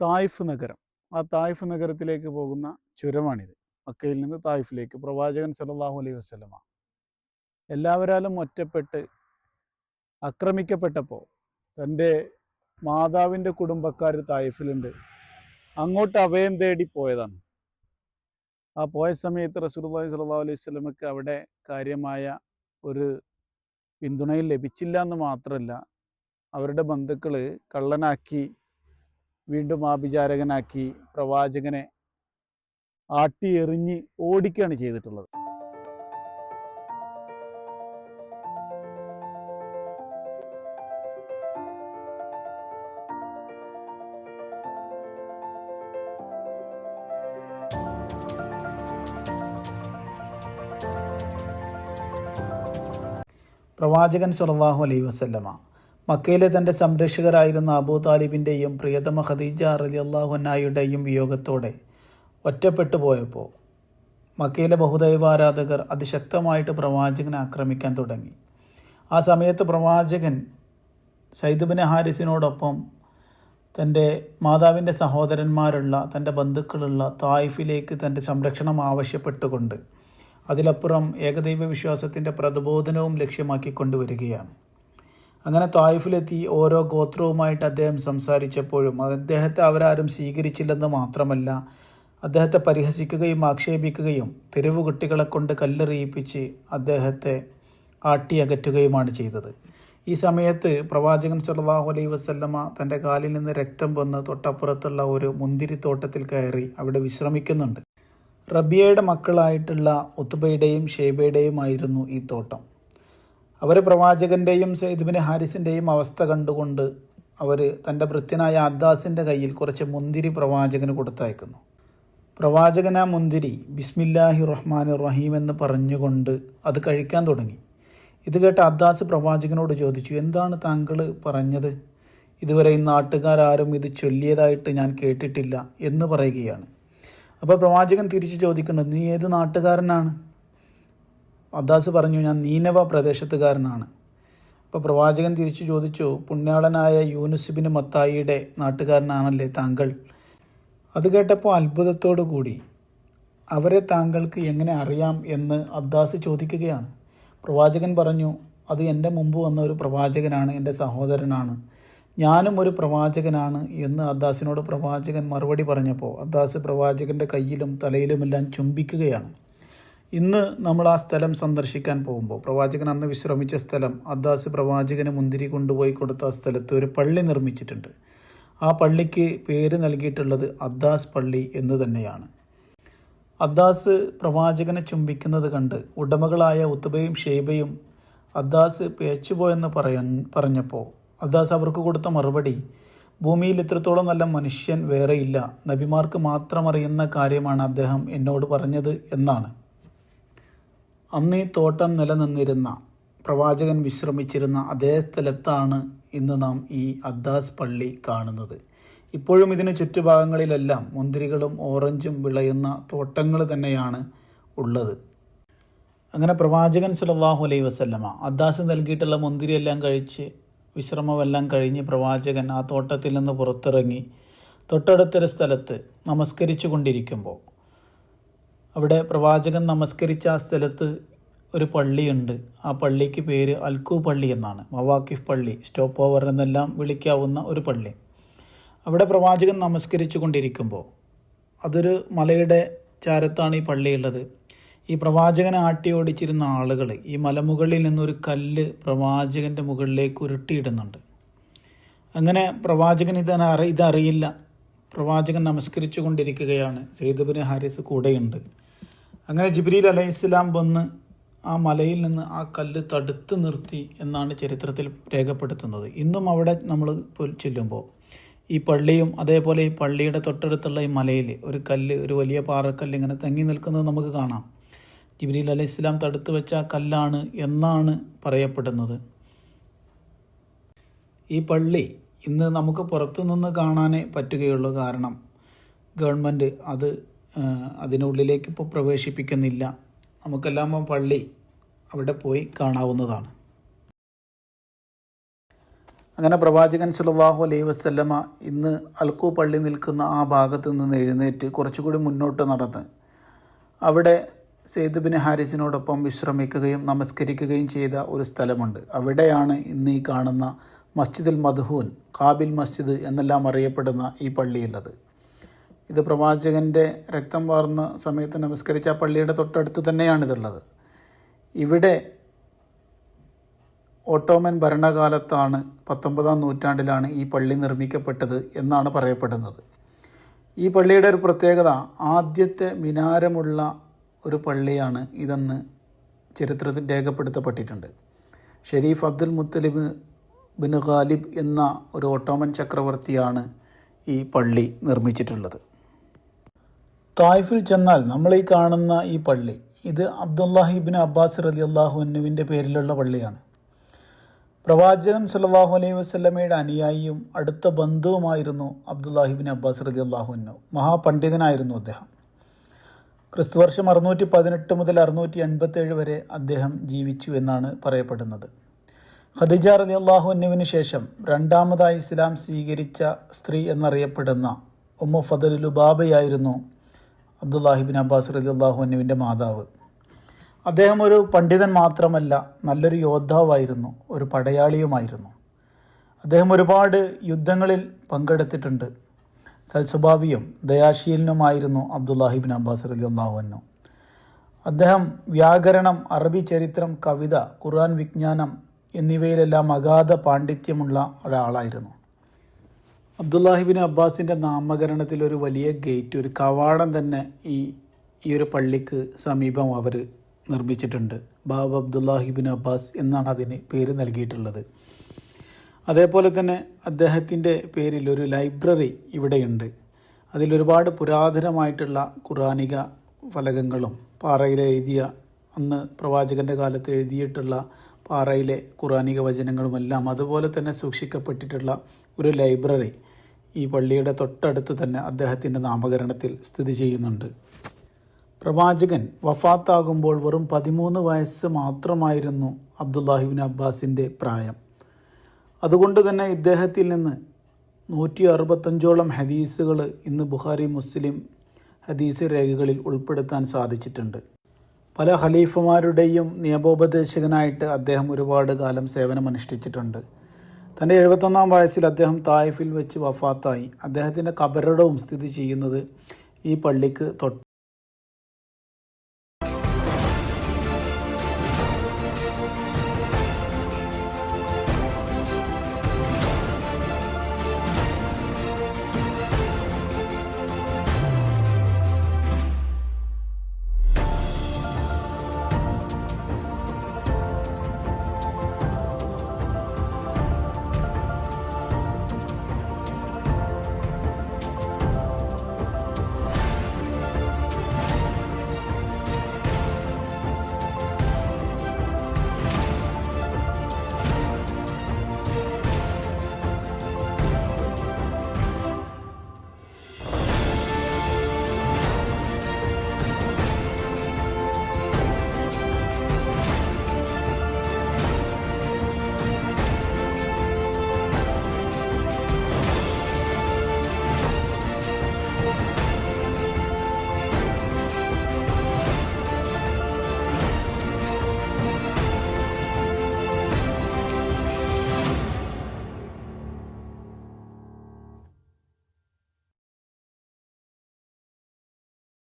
Taif നഗരം. ആ Taif നഗരത്തിലേക്ക് പോകുന്ന ചുരമാണിത്. മക്കയിൽ നിന്ന് തായിഫിലേക്ക്. പ്രവാചകൻ സല്ലല്ലാഹു അലൈഹി വസല്ലമ. എല്ലാവരാലും ഒറ്റപ്പെട്ട് ആക്രമിക്കപ്പെട്ടപ്പോൾ തന്റെ മാതാവിന്റെ കുടുംബക്കാർ തായിഫിലുണ്ട്. അങ്ങോട്ട് അഭയം തേടി പോയതാണ്. ആ പോയ സമയത്ത് റസൂലുള്ളാഹി സ്വല്ലല്ലാഹു അലൈഹി വസ്ലമക്ക് അവിടെ കാര്യമായ ഒരു പിന്തുണയും ലഭിച്ചില്ല എന്ന് മാത്രമല്ല അവരുടെ ബന്ധുക്കൾ കള്ളനാക്കി വീണ്ടും ആഭിചാരകനാക്കി പ്രവാചകനെ ആട്ടി എറിഞ്ഞ് ഓടിക്കുകയാണ് ചെയ്തിട്ടുള്ളത്. പ്രവാചകൻ സുറല്ലാഹു അലൈഹി വസല്ലമ മക്കയിലെ തന്റെ സംരക്ഷകരായിരുന്ന അബൂ താലിബിന്റെയും പ്രിയതമ ഖദീജ റലി അള്ളാഹുനായുടെയും വിയോഗത്തോടെ ഒറ്റപ്പെട്ടു പോയപ്പോൾ മക്കയിലെ ബഹുദൈവാരാധകർ അതിശക്തമായിട്ട് പ്രവാചകനെ ആക്രമിക്കാൻ തുടങ്ങി. ആ സമയത്ത് പ്രവാചകൻ സൈദുബിന് ഹാരിസിനോടൊപ്പം തന്റെ മാതാവിന്റെ സഹോദരന്മാരുള്ള തന്റെ ബന്ധുക്കളുള്ള തായിഫിലേക്ക് തന്റെ സംരക്ഷണം ആവശ്യപ്പെട്ടുകൊണ്ട് അതിലപ്പുറം ഏകദൈവ വിശ്വാസത്തിന്റെ പ്രബോധനവും ലക്ഷ്യമാക്കി കൊണ്ടുവരികയാണ്. അങ്ങനെ തായിഫിലെത്തി ഓരോ ഗോത്രവുമായിട്ട് അദ്ദേഹം സംസാരിച്ചപ്പോഴും അദ്ദേഹത്തെ അവരാരും സ്വീകരിച്ചില്ലെന്ന് മാത്രമല്ല അദ്ദേഹത്തെ പരിഹസിക്കുകയും ആക്ഷേപിക്കുകയും തെരുവ് കുട്ടികളെ കൊണ്ട് കല്ലെറിയിപ്പിച്ച് അദ്ദേഹത്തെ ആട്ടിയകറ്റുകയുമാണ് ചെയ്തത്. ഈ സമയത്ത് പ്രവാചകൻ സല്ലാഹു അലൈഹി വസല്ലമ തന്റെ കാലിൽ നിന്ന് രക്തം വന്ന് തൊട്ടപ്പുറത്തുള്ള ഒരു മുന്തിരിത്തോട്ടത്തിൽ കയറി അവിടെ വിശ്രമിക്കുന്നുണ്ട്. റബിയയുടെ മക്കളായിട്ടുള്ള ഉത്തുബയുടെയും ഷേബയുടെയും ആയിരുന്നു ഈ തോട്ടം. അവർ പ്രവാചകന്റെയും സെയ്ദ്ബിന് ഹാരിസിന്റെയും അവസ്ഥ കണ്ടുകൊണ്ട് അവർ തന്റെ ഭൃത്യനായ അദ്ദാസിന്റെ കയ്യിൽ കുറച്ച് മുന്തിരി പ്രവാചകന് കൊടുത്തയക്കുന്നു. പ്രവാചകൻ ആ മുന്തിരി ബിസ്മില്ലാഹി റഹ്മാൻ റഹീം എന്ന് പറഞ്ഞുകൊണ്ട് അത് കഴിക്കാൻ തുടങ്ങി. ഇത് കേട്ട് അദ്ദാസ് പ്രവാചകനോട് ചോദിച്ചു എന്താണ് താങ്കൾ പറഞ്ഞത്? ഇതുവരെ ഈ നാട്ടുകാരും ഇത് ചൊല്ലിയതായിട്ട് ഞാൻ കേട്ടിട്ടില്ല എന്ന് പറയുകയാണ്. അപ്പോൾ പ്രവാചകൻ തിരിച്ചു ചോദിക്കുന്നത് നീ ഏത് നാട്ടുകാരനാണ്? അദ്ദാസ് പറഞ്ഞു ഞാൻ നീനവ പ്രദേശത്തുകാരനാണ്. അപ്പോൾ പ്രവാചകൻ തിരിച്ചു ചോദിച്ചു പുണ്യാളനായ യൂനുസുബിന് മത്തായിയുടെ നാട്ടുകാരനാണല്ലേ താങ്കൾ? അത് കേട്ടപ്പോൾ അത്ഭുതത്തോടു കൂടി അവരെ താങ്കൾക്ക് എങ്ങനെ അറിയാം എന്ന് അദ്ദാസ് ചോദിക്കുകയാണ്. പ്രവാചകൻ പറഞ്ഞു അത് എന്റെ മുമ്പ് വന്ന ഒരു പ്രവാചകനാണ് എന്റെ സഹോദരനാണ്. ഞാനും ഒരു പ്രവാചകനാണ് എന്ന് അദ്ദാസിനോട് പ്രവാചകൻ മറുപടി പറഞ്ഞപ്പോൾ അദ്ദാസ് പ്രവാചകന്റെ കയ്യിലും തലയിലുമെല്ലാം ചുംബിക്കുകയാണ്. ഇന്ന് നമ്മൾ ആ സ്ഥലം സന്ദർശിക്കാൻ പോകുമ്പോൾ പ്രവാചകൻ അന്ന് വിശ്രമിച്ച സ്ഥലം അദ്ദാസ് പ്രവാചകന് മുന്തിരി കൊണ്ടുപോയി കൊടുത്ത ആ സ്ഥലത്ത് ഒരു പള്ളി നിർമ്മിച്ചിട്ടുണ്ട്. ആ പള്ളിക്ക് പേര് നൽകിയിട്ടുള്ളത് അദ്ദാസ് പള്ളി എന്ന് തന്നെയാണ്. അദ്ദാസ് പ്രവാചകനെ ചുംബിക്കുന്നത് കണ്ട് ഉടമകളായ ഉത്തബയും ഷേബയും അദ്ദാസ് പേച്ചുപോയെന്ന് പറയ പറഞ്ഞപ്പോൾ അദ്ദാസ് അവർക്ക് കൊടുത്ത മറുപടി ഭൂമിയിൽ ഇത്രത്തോളം നല്ല മനുഷ്യൻ വേറെയില്ല നബിമാർക്ക് മാത്രം അറിയുന്ന കാര്യമാണ് അദ്ദേഹം എന്നോട് പറഞ്ഞത് എന്നാണ്. അന്ന് ഈ തോട്ടം നിലനിന്നിരുന്ന പ്രവാചകൻ വിശ്രമിച്ചിരുന്ന അതേ സ്ഥലത്താണ് ഇന്ന് നാം ഈ അദ്ദാസ് പള്ളി കാണുന്നത്. ഇപ്പോഴും ഇതിന് ചുറ്റുഭാഗങ്ങളിലെല്ലാം മുന്തിരികളും ഓറഞ്ചും വിളയുന്ന തോട്ടങ്ങൾ തന്നെയാണ് ഉള്ളത്. അങ്ങനെ പ്രവാചകൻ സുലല്ലാഹു അലൈ വസല്ലമ അദ്ദാസ് നൽകിയിട്ടുള്ള മുന്തിരിയെല്ലാം കഴിച്ച് വിശ്രമമെല്ലാം കഴിഞ്ഞ് പ്രവാചകൻ ആ തോട്ടത്തിൽ നിന്ന് പുറത്തിറങ്ങി തൊട്ടടുത്തൊരു സ്ഥലത്ത് നമസ്കരിച്ചു കൊണ്ടിരിക്കുമ്പോൾ അവിടെ പ്രവാചകൻ നമസ്കരിച്ച ആ സ്ഥലത്ത് ഒരു പള്ളിയുണ്ട്. ആ പള്ളിക്ക് പേര് അൽക്കു പള്ളി എന്നാണ്. മവാക്കിഫ് പള്ളി സ്റ്റോപ്പ് ഓവർ എന്നെല്ലാം വിളിക്കാവുന്ന ഒരു പള്ളി. അവിടെ പ്രവാചകൻ നമസ്കരിച്ചു കൊണ്ടിരിക്കുമ്പോൾ അതൊരു മലയുടെ ചാരത്താണ് ഈ പള്ളിയുള്ളത് ഈ പ്രവാചകനെ ആട്ടി ഓടിച്ചിരുന്ന ആളുകൾ ഈ മലമുകളിൽ നിന്നൊരു കല്ല് പ്രവാചകന്റെ മുകളിലേക്ക് ഉരുട്ടിയിടുന്നുണ്ട്. അങ്ങനെ പ്രവാചകൻ ഇത് അറി ഇതറിയില്ല. പ്രവാചകൻ നമസ്കരിച്ചു കൊണ്ടിരിക്കുകയാണ്. സെയ്ദബിന് ഹാരിസ് കൂടെയുണ്ട്. അങ്ങനെ ജിബ്രീൽ അലൈഹി ഇസ്ലാം വന്ന് ആ മലയിൽ നിന്ന് ആ കല്ല് തടുത്ത് നിർത്തി എന്നാണ് ചരിത്രത്തിൽ രേഖപ്പെടുത്തുന്നത്. ഇന്നും അവിടെ നമ്മൾ ചെല്ലുമ്പോൾ ഈ പള്ളിയും അതേപോലെ ഈ പള്ളിയുടെ തൊട്ടടുത്തുള്ള ഈ മലയിൽ ഒരു കല്ല് ഒരു വലിയ പാറക്കല്ല് ഇങ്ങനെ തങ്ങി നിൽക്കുന്നത് നമുക്ക് കാണാം. ജിബ്രീൽ അലൈഹി ഇസ്ലാം തടുത്തു വെച്ച കല്ലാണ് എന്നാണ് പറയപ്പെടുന്നത്. ഈ പള്ളി ഇന്ന് നമുക്ക് പുറത്തുനിന്ന് കാണാനേ പറ്റുകയുള്ളൂ. കാരണം ഗവൺമെന്റ് അത് അതിനുള്ളിലേക്ക് ഇപ്പോൾ പ്രവേശിപ്പിക്കുന്നില്ല. നമുക്കെല്ലാം പള്ളി അവിടെ പോയി കാണാവുന്നതാണ്. അങ്ങനെ പ്രവാചകൻ സല്ലല്ലാഹു അലൈഹി വസല്ലമ ഇന്ന് അൽക്കു പള്ളി നിൽക്കുന്ന ആ ഭാഗത്ത് നിന്ന് എഴുന്നേറ്റ് കുറച്ചുകൂടി മുന്നോട്ട് നടന്ന് അവിടെ സെയ്ദ് ബിൻ ഹാരിസിനോടൊപ്പം വിശ്രമിക്കുകയും നമസ്കരിക്കുകയും ചെയ്ത ഒരു സ്ഥലമുണ്ട്. അവിടെയാണ് ഇന്ന് ഈ കാണുന്ന മസ്ജിദുൽ മദ്ഹൂൻ കാബിൽ മസ്ജിദ് എന്നെല്ലാം അറിയപ്പെടുന്ന ഈ പള്ളിയുള്ളത്. ഇത് പ്രവാചകന്റെ രക്തം വാർന്ന സമയത്ത് നമസ്കരിച്ച പള്ളിയുടെ തൊട്ടടുത്ത് തന്നെയാണിതുള്ളത്. ഇവിടെ ഓട്ടോമൻ ഭരണകാലത്താണ് പത്തൊമ്പതാം നൂറ്റാണ്ടിലാണ് ഈ പള്ളി നിർമ്മിക്കപ്പെട്ടത് എന്നാണ് പറയപ്പെടുന്നത്. ഈ പള്ളിയുടെ ഒരു പ്രത്യേകത ആദ്യത്തെ മിനാരമുള്ള ഒരു പള്ളിയാണ് ഇതെന്ന് ചരിത്രത്തിൽ രേഖപ്പെടുത്തപ്പെട്ടിട്ടുണ്ട്. Sharif Abdul Muttalib bin Ghalib എന്ന ഒരു ഓട്ടോമൻ ചക്രവർത്തിയാണ് ഈ പള്ളി നിർമ്മിച്ചിട്ടുള്ളത്. തായ്ഫിൽ ചെന്നാൽ നമ്മൾ ഈ കാണുന്ന ഈ പള്ളി ഇത് അബ്ദുല്ലാഹിബിൻ അബ്ബാസ് റലി അള്ളാഹുവിന്റെ പേരിലുള്ള പള്ളിയാണ്. പ്രവാചകൻ സല്ലല്ലാഹു അലൈഹി വസ്ലമയുടെ അനുയായിയും അടുത്ത ബന്ധുവുമായിരുന്നു അബ്ദുല്ലാഹിബിൻ അബ്ബാസ് റലി അള്ളാഹുവിനു മഹാപണ്ഡിതനായിരുന്നു അദ്ദേഹം. ക്രിസ്തുവർഷം അറുന്നൂറ്റി പതിനെട്ട് മുതൽ അറുന്നൂറ്റി എൺപത്തേഴ് വരെ അദ്ദേഹം ജീവിച്ചു എന്നാണ് പറയപ്പെടുന്നത്. ഖദീജ റലി അള്ളാഹുവിന് ശേഷം രണ്ടാമതായി ഇസ്ലാം സ്വീകരിച്ച സ്ത്രീ എന്നറിയപ്പെടുന്ന ഉമ്മു ഫദൽ ലുബാബയായിരുന്നു അബ്ദുല്ലാഹിബിൻ അബ്ബാസ് റലി അള്ളാഹുവിന്റെ മാതാവ്. അദ്ദേഹം ഒരു പണ്ഡിതൻ മാത്രമല്ല നല്ലൊരു യോദ്ധാവായിരുന്നു ഒരു പടയാളിയുമായിരുന്നു. അദ്ദേഹം ഒരുപാട് യുദ്ധങ്ങളിൽ പങ്കെടുത്തിട്ടുണ്ട്. സൽസ്വഭാവിയും ദയാശീലനുമായിരുന്നു അബ്ദുല്ലാഹിബിൻ അബ്ബാസ് റലി അള്ളാഹുവിനു അദ്ദേഹം വ്യാകരണം അറബി ചരിത്രം കവിത ഖുർആൻ വിജ്ഞാനം എന്നിവയിലെല്ലാം അഗാധ പാണ്ഡിത്യമുള്ള ഒരാളായിരുന്നു. അബ്ദുല്ലാഹിബിൻ അബ്ബാസിന്റെ നാമകരണത്തിൽ ഒരു വലിയ ഗേറ്റ് ഒരു കവാടം തന്നെ ഈ ഈ ഒരു പള്ളിക്ക് സമീപം അവർ നിർമ്മിച്ചിട്ടുണ്ട്. ബാബ് അബ്ദുല്ലാഹിബിൻ അബ്ബാസ് എന്നാണ് അതിന് പേര് നൽകിയിട്ടുള്ളത്. അതേപോലെ തന്നെ അദ്ദേഹത്തിന്റെ പേരിൽ ഒരു ലൈബ്രറി ഇവിടെയുണ്ട്. അതിലൊരുപാട് പുരാതനമായിട്ടുള്ള ഖുറാനിക ഫലകങ്ങളും പാറയിൽ എഴുതിയ അന്ന് പ്രവാചകന്റെ കാലത്ത് എഴുതിയിട്ടുള്ള പാറയിലെ ഖുറാനിക വചനങ്ങളുമെല്ലാം അതുപോലെ തന്നെ സൂക്ഷിക്കപ്പെട്ടിട്ടുള്ള ഒരു ലൈബ്രറി ഈ പള്ളിയുടെ തൊട്ടടുത്ത് തന്നെ അദ്ദേഹത്തിന്റെ നാമകരണത്തിൽ സ്ഥിതി ചെയ്യുന്നുണ്ട്. പ്രവാചകൻ വഫാത്താകുമ്പോൾ വെറും പതിമൂന്ന് വയസ്സ് മാത്രമായിരുന്നു അബ്ദുല്ലാഹിബിൻ അബ്ബാസിന്റെ പ്രായം. അതുകൊണ്ട് തന്നെ ഇദ്ദേഹത്തിൽ നിന്ന് നൂറ്റി അറുപത്തഞ്ചോളം ഹദീസുകൾ ഇന്ന് ബുഖാരി മുസ്ലിം ഹദീസ് രേഖകളിൽ ഉൾപ്പെടുത്താൻ സാധിച്ചിട്ടുണ്ട്. പല ഖലീഫുമാരുടെയും നിയമോപദേശകനായിട്ട് അദ്ദേഹം ഒരുപാട് കാലം സേവനമനുഷ്ഠിച്ചിട്ടുണ്ട്. തന്റെ എഴുപത്തൊന്നാം വയസ്സിൽ അദ്ദേഹം തായിഫിൽ വെച്ച് വഫാത്തായി. അദ്ദേഹത്തിന്റെ കബറിടവും സ്ഥിതി ചെയ്യുന്നത് ഈ പള്ളിക്ക് തൊട്ട്